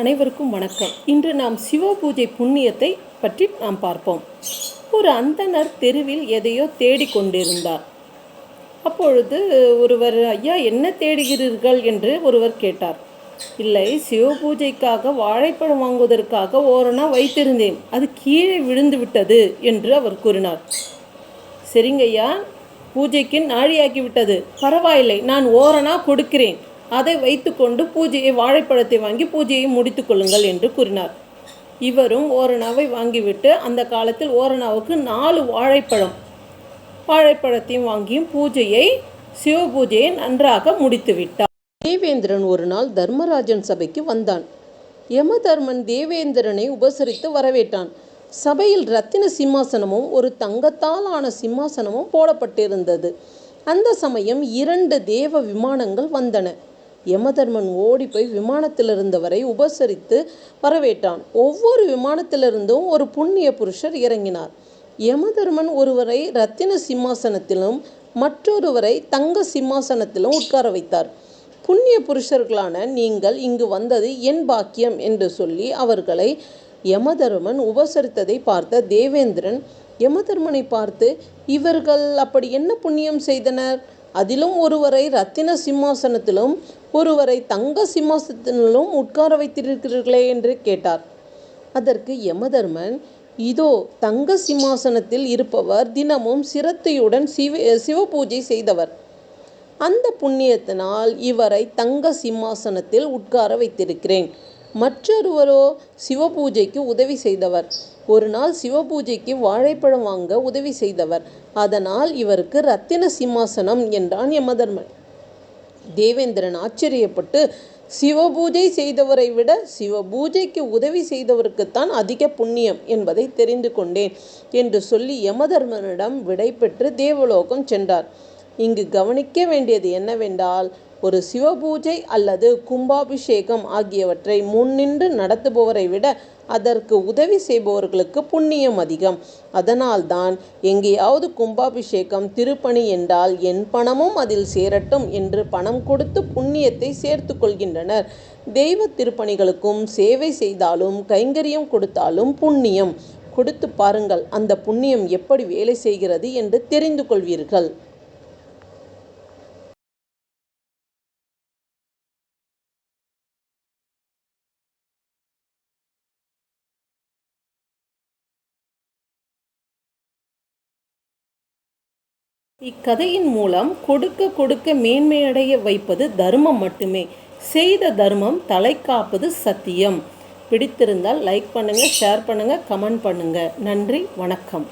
அனைவருக்கும் வணக்கம். இன்று நாம் சிவ பூஜை புண்ணியத்தை பற்றி நாம் பார்ப்போம். ஒரு அந்தணர் தெருவில் எதையோ தேடிக்கொண்டிருந்தார் அப்பொழுது ஒருவர் ஐயா என்ன தேடுகிறீர்கள்? என்று ஒருவர் கேட்டார். இல்லை சிவ பூஜைக்காக வாழைப்பழம் வாங்குவதற்காக ஓரணா வைத்திருந்தேன். அது கீழே விழுந்து விட்டது என்று அவர் கூறினார். சரிங்கய்யா பூஜைக்கு நாழியாக்கி விட்டது. பரவாயில்லை நான் ஓரணா கொடுக்கிறேன். அதை வைத்துக்கொண்டு பூஜையை வாழைப்பழத்தை வாங்கி பூஜையை முடித்து கொள்ளுங்கள் என்று கூறினார். இவரும் ஓரணாவை வாங்கிவிட்டு அந்த காலத்தில் ஓரணாவுக்கு நாலு வாழைப்பழம் வாழைப்பழத்தையும் வாங்கியும் பூஜையை சிவ பூஜையை நன்றாக முடித்து விட்டார். தேவேந்திரன் ஒரு நாள் தர்மராஜன் சபைக்கு வந்தான். யமதர்மன் தேவேந்திரனை உபசரித்து வரவேற்றான். சபையில் ரத்தின சிம்மாசனமும் ஒரு தங்கத்தால் ஆன சிம்மாசனமும் போடப்பட்டிருந்தது. அந்த சமயம் இரண்டு தேவ விமானங்கள் வந்தன. யமதர்மன் ஓடி போய் விமானத்தில் இருந்தவரை உபசரித்து வரவேற்றான். ஒவ்வொரு விமானத்திலிருந்தும் ஒரு புண்ணிய புருஷர் இறங்கினார். யமதர்மன் ஒருவரை ரத்தின சிம்மாசனத்திலும் மற்றொருவரை தங்க சிம்மாசனத்திலும் உட்கார வைத்தார். புண்ணிய புருஷர்களான நீங்கள் இங்கு வந்தது என் பாக்கியம் என்று சொல்லி அவர்களை யமதர்மன் உபசரித்ததை பார்த்த தேவேந்திரன் யமதர்மனை பார்த்து இவர்கள் அப்படி என்ன புண்ணியம் செய்தனர்? அதிலும் ஒருவரை ரத்தின சிம்மாசனத்திலும் ஒருவரை தங்க சிம்மாசனத்திலும் உட்கார வைத்திருக்கிறீர்களே என்று கேட்டார். அதற்கு யமதர்மன் இதோ தங்க சிம்மாசனத்தில் இருப்பவர் தினமும் சிரத்தையுடன் சிவ சிவபூஜை செய்தவர். அந்த புண்ணியத்தினால் இவரை தங்க சிம்மாசனத்தில் உட்கார வைத்திருக்கிறேன். மற்றொருவரோ சிவபூஜைக்கு உதவி செய்தவர். ஒரு நாள் சிவபூஜைக்கு வாழைப்பழம் வாங்க உதவி செய்தவர். அதனால் இவருக்கு ரத்தின சிம்மாசனம் என்றான் யமதர்மன். தேவேந்திரன் ஆச்சரியப்பட்டு சிவபூஜை செய்தவரை விட சிவபூஜைக்கு உதவி செய்தவருக்குத்தான் அதிக புண்ணியம் என்பதை தெரிந்து கொண்டேன் என்று சொல்லி யமதர்மனிடம் விடை பெற்று தேவலோகம் சென்றார். இங்கு கவனிக்க வேண்டியது என்னவென்றால் ஒரு சிவபூஜை அல்லது கும்பாபிஷேகம் ஆகியவற்றை முன்னின்று நடத்துபவரை விட அதற்கு உதவி செய்பவர்களுக்கு புண்ணியம் அதிகம். அதனால்தான் எங்கேயாவது கும்பாபிஷேகம் திருப்பணி என்றால் என் பணமும் அதில் சேரட்டும் என்று பணம் கொடுத்து புண்ணியத்தை சேர்த்து கொள்கின்றனர். தெய்வ திருப்பணிகளுக்கும் சேவை செய்தாலும் கைங்கரியம் கொடுத்தாலும் புண்ணியம். கொடுத்து பாருங்கள் அந்த புண்ணியம் எப்படி வேலை செய்கிறது என்று தெரிந்து கொள்வீர்கள். இக்கதையின் மூலம் கொடுக்க கொடுக்க மேன்மையடைய வைப்பது தர்மம் மட்டுமே. செய்த தர்மம் தலை காப்பது சத்தியம். பிடித்திருந்தால் லைக் பண்ணுங்கள் ஷேர் பண்ணுங்கள் கமெண்ட் பண்ணுங்கள் நன்றி வணக்கம்.